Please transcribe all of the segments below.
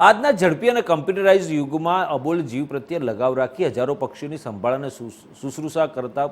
આજના ઝડપી અને કમ્પ્યુટરાઇઝ યુગમાં અબોલ જીવ પ્રત્યે લગાવ રાખી હજારો પક્ષીઓની સંભાળ અને શુશ્રુષા કરતા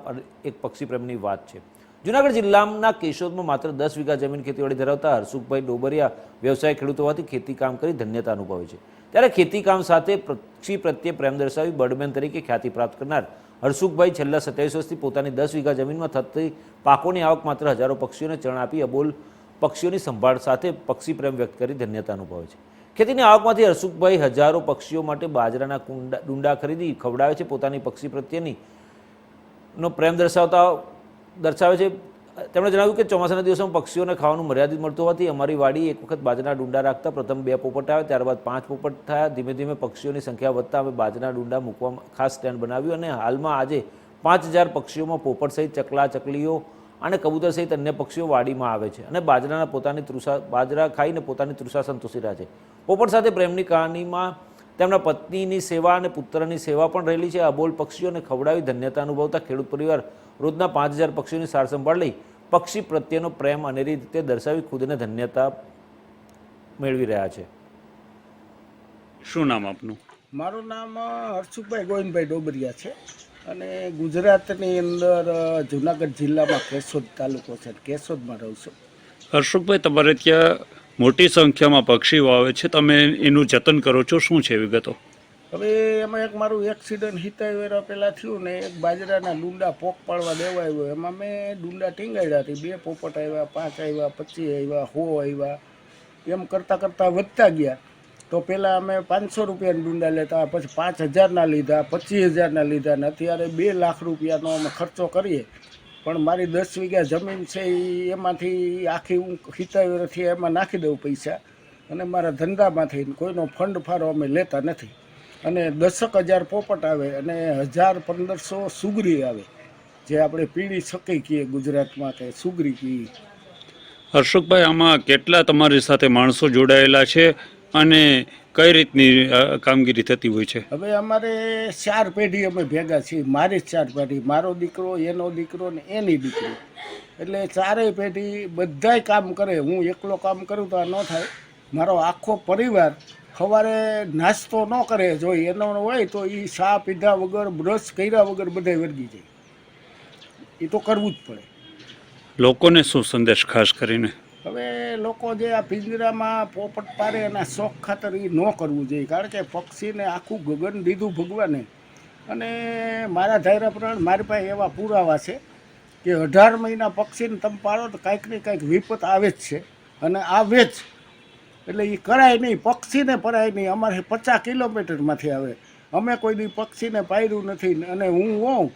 એક પક્ષી પ્રેમની વાત છે. જૂનાગઢ જિલ્લાના કેશોદમાં માત્ર દસ વીઘા જમીન ખેતીવાડી ધરાવતા હરસુખભાઈ ડોબરિયા વ્યવસાય ખેડૂત હોવાથી ખેતી કામ કરી ધન્યતા અનુભવે છે. ત્યારે ખેતી કામ સાથે પક્ષી પ્રત્યે પ્રેમ દર્શાવી બર્ડમેન તરીકે ખ્યાતિ પ્રાપ્ત કરનાર હરસુખભાઈ છેલ્લા સત્યાવીસ વર્ષથી પોતાની દસ વીઘા જમીનમાં થતી પાકોની આવક માત્ર હજારો પક્ષીઓને ચણ આપી અબોલ પક્ષીઓની સંભાળ સાથે પક્ષી પ્રેમ વ્યક્ત કરી ધન્યતા અનુભવે છે. ખેતીની આવકમાંથી હરસુખભાઈ હજારો પક્ષીઓ માટે બાજરાના કુંડા ડુંડા ખરીદી ખવડાવે છે. પોતાની પક્ષી પ્રત્યેની નો પ્રેમ દર્શાવતા દર્શાવે છે. તેમણે જણાવ્યું કે ચોમાસાના દિવસોમાં પક્ષીઓને ખાવાનું મર્યાદિત મળતું હોવાથી અમારી વાડી એક વખત બાજરાના ડુંડા રાખતા પ્રથમ બે પોપટ આવ્યા ત્યારબાદ પાંચ પોપટ થયા. ધીમે ધીમે પક્ષીઓની સંખ્યા વધતા અમે બાજરાના ડુંડા મૂકવા ખાસ સ્ટેન્ડ બનાવ્યું અને હાલમાં આજે પાંચ હજાર પક્ષીઓમાં પોપટ સહિત ચકલા ચકલીઓ અને કબૂતર સહિત અન્ય પક્ષીઓ વાડીમાં આવે છે અને બાજરાના પોતાની તૃષા બાજરા ખાઈને પોતાની તૃષા સંતોષી રહ્યા છે. પોપટ સાથે પ્રેમની કહાનીમાં તેમના પત્નીની સેવા અને પુત્રની સેવા પણ રહેલી છે. અબોલ પક્ષીઓને ખવડાવી ધન્યતા અનુભવતા ખેડૂત પરિવાર રોજના પાંચ હજાર પક્ષીઓની સાર સંભાળ લઈ પક્ષી પ્રત્યેનો પ્રેમ અનેરી રીતે દર્શાવી ખુદને ધન્યતા મેળવી રહ્યા છે. શું નામ આપનું? મારું નામ હર્ષુભાઈ ગોવિંદભાઈ ડોબરિયા છે. અને ગુજરાતની અંદર જુનાગઢ જિલ્લામાં કેશોદ તાલુકો છે. કેશોદમાં રહું છું. હર્ષુખભાઈ તમારે ત્યાં મોટી સંખ્યામાં પક્ષીઓ આવે છે. તમે એનું જતન કરો છો. શું છે વિગતો? હવે એમાં એક મારું એક્સિડન્ટ હિતાઈ વેરા પહેલાં થયું ને એક બાજરાના ડુંડા પોક પાડવા દેવા આવ્યો એમાં મેં ડુંડા ટીંગાડ્યા હતી બે પોપટ આવ્યા પાંચ આવ્યા પચીસ આવ્યા હો આવ્યા. એમ કરતાં કરતાં વધતા ગયા. તો પહેલાં અમે પાંચસો રૂપિયાના ડુંડા લેતા, પછી પાંચ હજારના લીધા, પચીસ હજારના લીધા ને અત્યારે બે લાખ રૂપિયાનો અમે ખર્ચો કરીએ. પણ મારી દસ વીઘા જમીન છે એ એમાંથી આખી હું હિતાવેરથી એમાં નાખી દઉં પૈસા. અને મારા ધંધામાંથી કોઈનો ફંડ ફાળો અમે લેતા નથી. અને દસક હજાર પોપટ આવે અને હજાર પંદરસો સુગરી આવે. જે આપણે પીળી શકી કહીએ ગુજરાતમાં કે સુગરી કહીએ. હર્ષુકભાઈ આમાં કેટલા તમારી સાથે માણસો જોડાયેલા છે? અને કઈ રીતની કામગીરી થતી હોય છે? હવે અમારે ચાર પેઢી અમે ભેગા છીએ. મારી જ ચાર પેઢી. મારો દીકરો એનો દીકરો ને એની દીકરી. એટલે ચારેય પેઢી બધાય કામ કરે. હું એકલો કામ કરું તો આ ન થાય. મારો આખો પરિવાર સવારે નાસ્તો ન કરે. જો એનો હોય તો એ ચા પીધા વગર બ્રશ કર્યા વગર બધાય વર્ગી જાય. એ તો કરવું જ પડે. લોકોને શું સંદેશ ખાસ કરીને? હવે લોકો જે આ પિંજરામાં પોપટ પારે એના શોખ ખાતર એ ન કરવું જોઈએ. કારણ કે પક્ષીને આખું ગગન દીધું ભગવાને. અને મારા ધાયરા પ્રમાણે મારી પાસે એવા પુરાવા છે કે અઢાર મહિના પક્ષીને તમે પાડો તો કાંઈક ને કાંઈક વિપત આવે જ છે. અને આવે જ. એટલે એ કરાય નહીં. પક્ષીને પરાય નહીં. અમારે પચાસ કિલોમીટરમાંથી આવે. અમે કોઈ દી પક્ષીને પાડ્યું નથી. અને હું હોઉં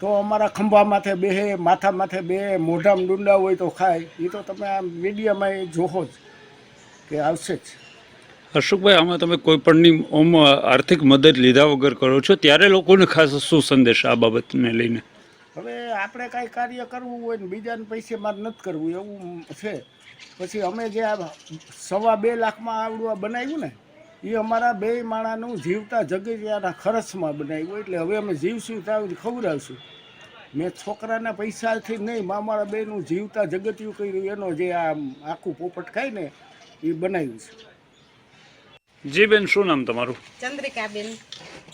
તો અમારા ખંભા માથે બેહે માથા માથે બે મોઢામાં ડુંડા હોય તો ખાય. એ તો તમે આ મીડિયામાં જોહો જ કે આવશે જ. અશોકભાઈ આમાં તમે કોઈ પણની ઓમ આર્થિક મદદ લીધા વગર કરો છો ત્યારે લોકોને ખાસ શું સંદેશ આ બાબતને લઈને? હવે આપણે કાંઈ કાર્ય કરવું હોય ને બીજાને પૈસે મારે નથી કરવું એવું છે. પછી અમે જે આ સવા બે લાખમાં આવડું આ બનાવ્યું ને એ અમારા બે માણાનું જીવતા જગતિયાના ખર્ચમાં બનાવ્યું એટલે હવે અમે જીવશું ત્યાં ખવડાવશું. મેં છોકરાના પૈસાથી નહીં માં મારા બેનું જીવતા જગતિયું કર્યું એનો જે આ આખું પોપટ ખાય ને એ બનાવ્યું છે. જી બેન શું નામ તમારું? ચંદ્રિકાબેન.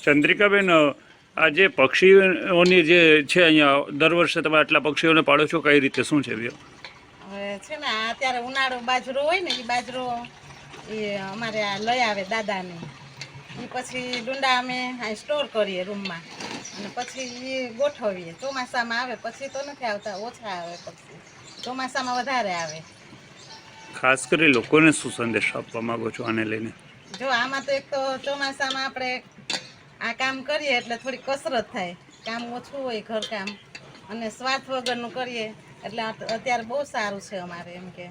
ચંદ્રિકાબેન આ જે પક્ષીઓની જે છે અહીંયા દર વર્ષે તમે આટલા પક્ષીઓને પાડો છો કઈ રીતે શું છે છે ને અત્યારે ઉનાળો બાજરો હોય ને એ બાજરો એ અમારે આ લઈ આવે દાદાને. એ પછી ડુંડા અમે અહીં સ્ટોર કરીએ રૂમમાં અને પછી એ ગોઠવીએ. ચોમાસામાં આવે પછી તો નથી આવતા ઓછા આવે પછી. ચોમાસામાં વધારે આવે. ખાસ કરી લોકોને શું સંદેશ આપવા માંગો છો આને લઈને? જો આમાં તો એક તો ચોમાસામાં આપણે આ કામ કરીએ એટલે થોડી કસરત થાય. કામ ઓછું હોય ઘરકામ. અને સ્વાર્થ વગરનું કરીએ. એટલે અત્યારે બહુ સારું છે અમારે એમ કે.